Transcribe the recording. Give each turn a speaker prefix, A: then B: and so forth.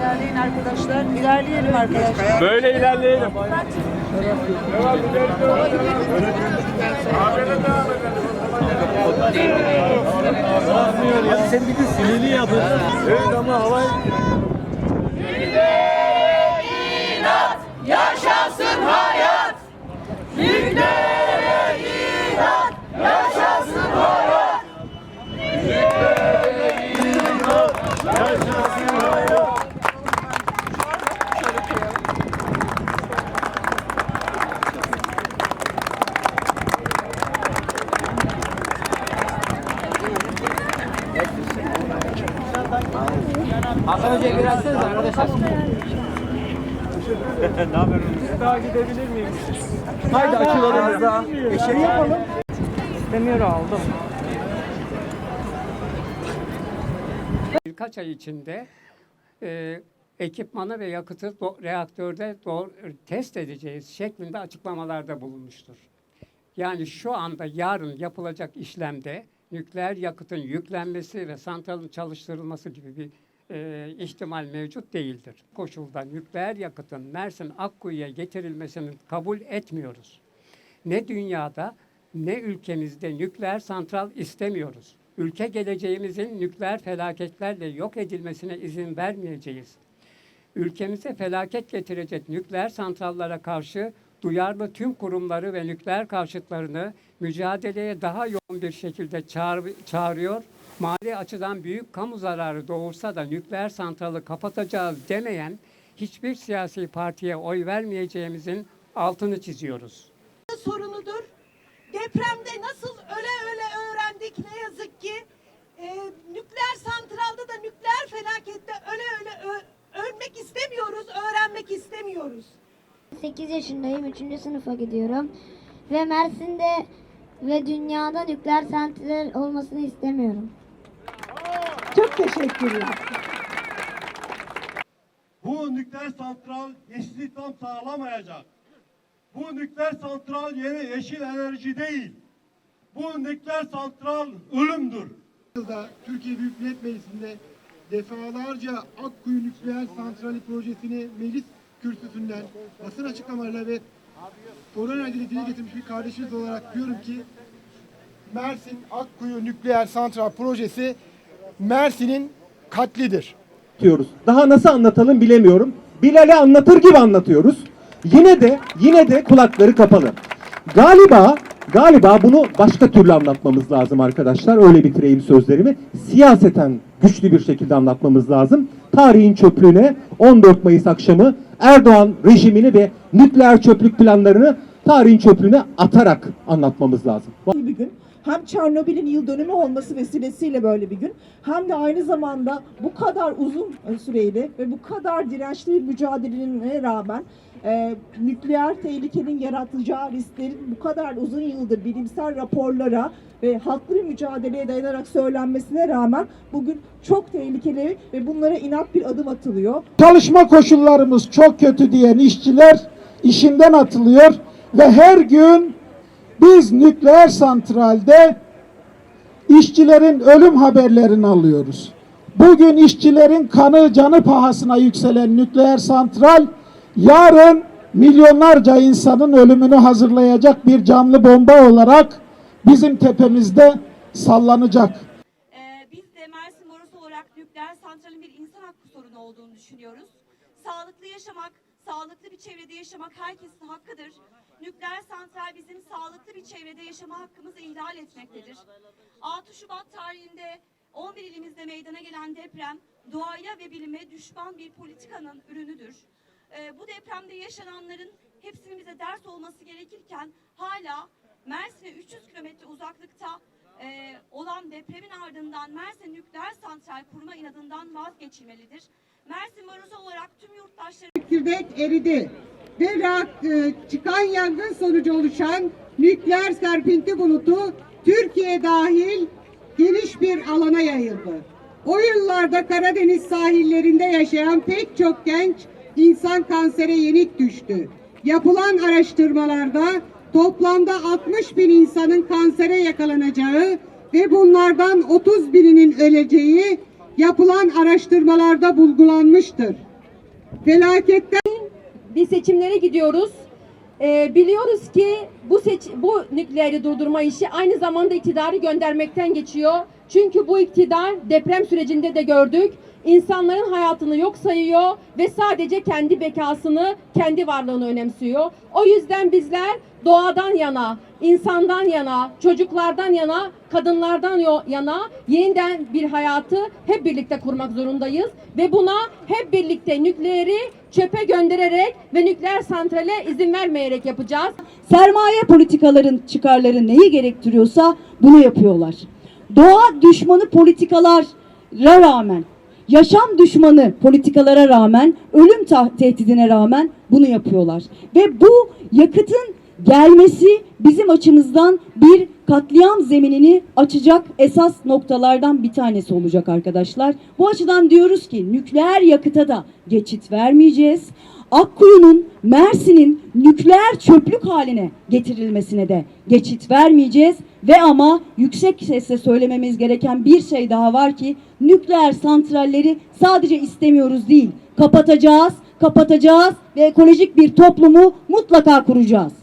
A: İlerleyin arkadaşlar. İlerleyelim arkadaşlar.
B: Böyle ilerleyelim. Sen bir de sinirli yapın. Evet ama hava daha gidebilir miyim? Haydi açılalım. daha. E şey yapalım. İstemiyor aldım.
C: Birkaç ay içinde e, ekipmanı ve yakıtı do- reaktörde do- test edeceğiz şeklinde açıklamalarda bulunmuştur. Yani şu anda yarın yapılacak işlemde nükleer yakıtın yüklenmesi ve santralın çalıştırılması gibi bir e, ihtimal mevcut değildir. Koşulda nükleer yakıtın Mersin Akkuyu'ya getirilmesini kabul etmiyoruz. Ne dünyada ne ülkemizde nükleer santral istemiyoruz. Ülke geleceğimizin nükleer felaketlerle yok edilmesine izin vermeyeceğiz. Ülkemize felaket getirecek nükleer santrallara karşı duyarlı tüm kurumları ve nükleer karşıtlarını mücadeleye daha yoğun bir şekilde çağır- çağırıyor. Mali açıdan büyük kamu zararı doğursa da nükleer santralı kapatacağız demeyen hiçbir siyasi partiye oy vermeyeceğimizin altını çiziyoruz.
D: sorunudur. Depremde nasıl öle öle öğrendik ne yazık ki. Ee, nükleer santralda da nükleer felakette öle öle ö- ölmek istemiyoruz, öğrenmek istemiyoruz.
E: 8 yaşındayım. 3. sınıfa gidiyorum. Ve Mersin'de ve dünyada nükleer santral olmasını istemiyorum.
D: Çok teşekkürler.
F: Bu nükleer santral yeşil tam sağlamayacak. Bu nükleer santral yeni yeşil enerji değil. Bu nükleer santral ölümdür.
G: yılda Türkiye Büyük Millet Meclisi'nde defalarca Akkuyu Nükleer Santrali projesini meclis kürsüsünden basın açıklamalarıyla ve soru önergeli dile getirmiş bir kardeşiniz olarak diyorum ki Mersin Akkuyu Nükleer Santral projesi Mersin'in katlidir.
H: anlatıyoruz. Daha nasıl anlatalım bilemiyorum. Bilal'e anlatır gibi anlatıyoruz. Yine de yine de kulakları kapalı. Galiba galiba bunu başka türlü anlatmamız lazım arkadaşlar. Öyle bitireyim sözlerimi. Siyaseten güçlü bir şekilde anlatmamız lazım. Tarihin çöplüğüne 14 Mayıs akşamı Erdoğan rejimini ve nükleer çöplük planlarını tarihin çöplüğüne atarak anlatmamız lazım.
I: bir gün. Hem Çernobil'in yıl dönümü olması vesilesiyle böyle bir gün. Hem de aynı zamanda bu kadar uzun süreli ve bu kadar dirençli bir mücadeleye rağmen e, nükleer tehlikenin yaratacağı risklerin bu kadar uzun yıldır bilimsel raporlara ve haklı bir mücadeleye dayanarak söylenmesine rağmen bugün çok tehlikeli ve bunlara inat bir adım atılıyor.
G: Çalışma koşullarımız çok kötü diyen işçiler işinden atılıyor ve her gün biz nükleer santralde işçilerin ölüm haberlerini alıyoruz. Bugün işçilerin kanı canı pahasına yükselen nükleer santral yarın milyonlarca insanın ölümünü hazırlayacak bir canlı bomba olarak bizim tepemizde sallanacak.
D: Ee, biz de Mersin olarak nükleer santralin bir insan hakkı sorunu olduğunu düşünüyoruz. Sağlıklı yaşamak, sağlıklı bir çevrede yaşamak herkesin hakkıdır. Nükleer santral bizim sağlıklı bir çevrede yaşama hakkımızı ihlal etmektedir. 6 Şubat tarihinde 11 ilimizde meydana gelen deprem doğaya ve bilime düşman bir politikanın ürünüdür. Ee, bu depremde yaşananların hepsinin bize ders olması gerekirken hala Mersin'e 300 kilometre uzaklıkta e, olan depremin ardından Mersin nükleer santral kurma inadından vazgeçilmelidir. Mersin Barosu olarak tüm yurttaşları
I: çekirdek eridi ve e, çıkan yangın sonucu oluşan nükleer serpinti bulutu Türkiye dahil geniş bir alana yayıldı. O yıllarda Karadeniz sahillerinde yaşayan pek çok genç insan kansere yenik düştü. Yapılan araştırmalarda
A: toplamda 60 bin insanın kansere yakalanacağı ve bunlardan 30 bininin öleceği yapılan araştırmalarda bulgulanmıştır. Felaketten
J: bir seçimlere gidiyoruz. Ee, biliyoruz ki bu seç bu nükleeri durdurma işi aynı zamanda iktidarı göndermekten geçiyor. Çünkü bu iktidar deprem sürecinde de gördük. insanların hayatını yok sayıyor ve sadece kendi bekasını, kendi varlığını önemsiyor. O yüzden bizler doğadan yana, insandan yana, çocuklardan yana, kadınlardan yana yeniden bir hayatı hep birlikte kurmak zorundayız ve buna hep birlikte nükleeri çöpe göndererek ve nükleer santrale izin vermeyerek yapacağız.
K: sermaye politikaların çıkarları neyi gerektiriyorsa bunu yapıyorlar. Doğa düşmanı politikalara rağmen, yaşam düşmanı politikalara rağmen, ölüm tehdidine rağmen bunu yapıyorlar. Ve bu yakıtın gelmesi bizim açımızdan bir katliam zeminini açacak esas noktalardan bir tanesi olacak arkadaşlar. Bu açıdan diyoruz ki nükleer yakıta da geçit vermeyeceğiz. Akkuyu'nun, Mersin'in nükleer çöplük haline getirilmesine de geçit vermeyeceğiz. Ve ama yüksek sesle söylememiz gereken bir şey daha var ki nükleer santralleri sadece istemiyoruz değil, kapatacağız, kapatacağız ve ekolojik bir toplumu mutlaka kuracağız.